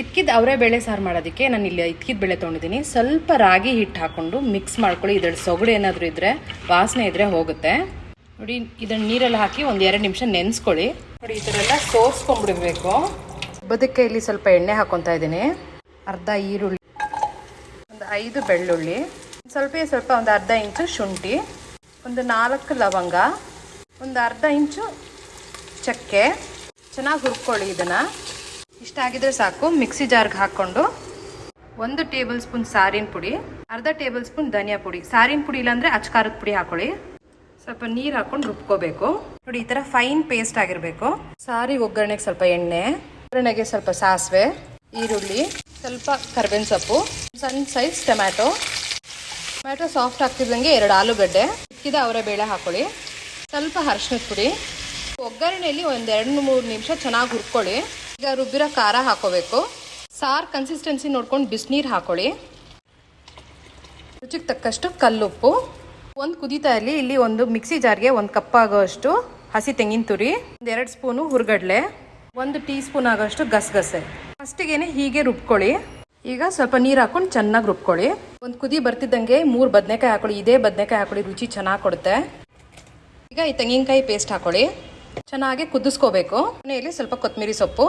ಇದ್ಕಿದ ಅವರೇ ಬೇಳೆ ಸಾರು ಮಾಡೋದಕ್ಕೆ ನಾನು ಇಲ್ಲಿ ಇದ್ಕಿದ್ದು ಬೇಳೆ ತೊಗೊಂಡಿದ್ದೀನಿ ಸ್ವಲ್ಪ ರಾಗಿ ಹಿಟ್ಟು ಹಾಕ್ಕೊಂಡು ಮಿಕ್ಸ್ ಮಾಡ್ಕೊಳ್ಳಿ. ಇದರಲ್ಲಿ ಸೊಗಡು ಏನಾದರೂ ಇದ್ದರೆ ವಾಸನೆ ಇದ್ದರೆ ಹೋಗುತ್ತೆ. ನೋಡಿ ಇದನ್ನು ನೀರಲ್ಲಿ ಹಾಕಿ ಒಂದು ಎರಡು ನಿಮಿಷ ನೆನೆಸ್ಕೊಳ್ಳಿ. ನೋಡಿ ಎಲ್ಲ ಸೋಸ್ಕೊಂಡ್ಬಿಡ್ಬೇಕು. ಬದಕ್ಕೆ ಇಲ್ಲಿ ಸ್ವಲ್ಪ ಎಣ್ಣೆ ಹಾಕೊತಾ ಇದ್ದೀನಿ. ಅರ್ಧ ಈರುಳ್ಳಿ, ಒಂದು ಐದು ಬೆಳ್ಳುಳ್ಳಿ ಸ್ವಲ್ಪ ಸ್ವಲ್ಪ ಒಂದು ಅರ್ಧ ಇಂಚು ಶುಂಠಿ, ಒಂದು ನಾಲ್ಕು ಲವಂಗ, ಒಂದು ಅರ್ಧ ಇಂಚು ಚಕ್ಕೆ. ಚೆನ್ನಾಗಿ ಹುರ್ಕೊಳ್ಳಿ ಇದನ್ನು. ಇಷ್ಟ ಆಗಿದ್ರೆ ಸಾಕು, ಮಿಕ್ಸಿ ಜಾರ್ಗೆ ಹಾಕ್ಕೊಂಡು ಒಂದು ಟೇಬಲ್ ಸ್ಪೂನ್ ಸಾರಿನ ಪುಡಿ, ಅರ್ಧ ಟೇಬಲ್ ಸ್ಪೂನ್ ಧನಿಯಾ ಪುಡಿ. ಸಾರಿನ ಪುಡಿ ಇಲ್ಲಾಂದ್ರೆ ಅಚ್ಕಾರದ ಪುಡಿ ಹಾಕೊಳ್ಳಿ. ಸ್ವಲ್ಪ ನೀರು ಹಾಕೊಂಡು ರುಬ್ಕೋಬೇಕು. ನೋಡಿ, ಈ ಥರ ಫೈನ್ ಪೇಸ್ಟ್ ಆಗಿರಬೇಕು. ಸಾರಿ ಒಗ್ಗರಣೆಗೆ ಸ್ವಲ್ಪ ಎಣ್ಣೆ, ಒಗ್ಗರಣೆಗೆ ಸ್ವಲ್ಪ ಸಾಸಿವೆ, ಈರುಳ್ಳಿ, ಸ್ವಲ್ಪ ಕರ್ಬೇವಿನ ಸೊಪ್ಪು, ಸಣ್ಣ ಸೈಜ್ ಟೊಮ್ಯಾಟೊ. ಟೊಮ್ಯಾಟೊ ಸಾಫ್ಟ್ ಆಗ್ತಿದ್ದಂಗೆ ಎರಡು ಆಲೂಗಡ್ಡೆ ಇಕ್ಕಿದ ಅವರ ಬೇಳೆ ಹಾಕೊಳ್ಳಿ. ಸ್ವಲ್ಪ ಅರ್ಶಿನದ ಪುಡಿ. ಒಗ್ಗರಣೆಯಲ್ಲಿ ಒಂದು ಎರಡು ಮೂರು ನಿಮಿಷ ಚೆನ್ನಾಗಿ ಹುರ್ಕೊಳ್ಳಿ. ಈಗ ರುಬ್ಬಿರೋ ಖಾರ ಹಾಕೋಬೇಕು. ಸಾರು ಕನ್ಸಿಸ್ಟೆನ್ಸಿ ನೋಡ್ಕೊಂಡು ಬಿಸಿನೀರು ಹಾಕೊಳ್ಳಿ. ರುಚಿಗೆ ತಕ್ಕಷ್ಟು ಕಲ್ಲುಪ್ಪು. ಒಂದು ಕುದೀತಾ ಇರಲಿ, ಇಲ್ಲಿ ಒಂದು ಮಿಕ್ಸಿ ಜಾರ್ಗೆ ಒಂದು ಕಪ್ ಆಗೋಷ್ಟು ಹಸಿ ತೆಂಗಿನ ತುರಿ, ಒಂದು ಎರಡು ಸ್ಪೂನು ಹುರ್ಗಡ್ಲೆ, ಒಂದು ಟೀ ಸ್ಪೂನ್ ಆಗೋಷ್ಟು ಗಸಗಸೆ. ಫಸ್ಟಿಗೇನೆ ಹೀಗೆ ರುಬ್ಕೊಳ್ಳಿ. ಈಗ ಸ್ವಲ್ಪ ನೀರು ಹಾಕೊಂಡು ಚೆನ್ನಾಗಿ ರುಬ್ಕೊಳ್ಳಿ. ಒಂದು ಕುದಿ ಬರ್ತಿದ್ದಂಗೆ ಮೂರು ಬದನೆಕಾಯಿ ಹಾಕೊಳ್ಳಿ, ಇದೇ ಬದನೆಕಾಯಿ ಹಾಕೊಳ್ಳಿ, ರುಚಿ ಚೆನ್ನಾಗಿ ಕೊಡುತ್ತೆ. ಈಗ ಈ ತೆಂಗಿನಕಾಯಿ ಪೇಸ್ಟ್ ಹಾಕೊಳ್ಳಿ. ಚೆನ್ನಾಗಿ ಕುದಿಸ್ಕೋಬೇಕು. ಮನೆಯಲ್ಲಿ ಸ್ವಲ್ಪ ಕೊತ್ತಂಬರಿ ಸೊಪ್ಪು.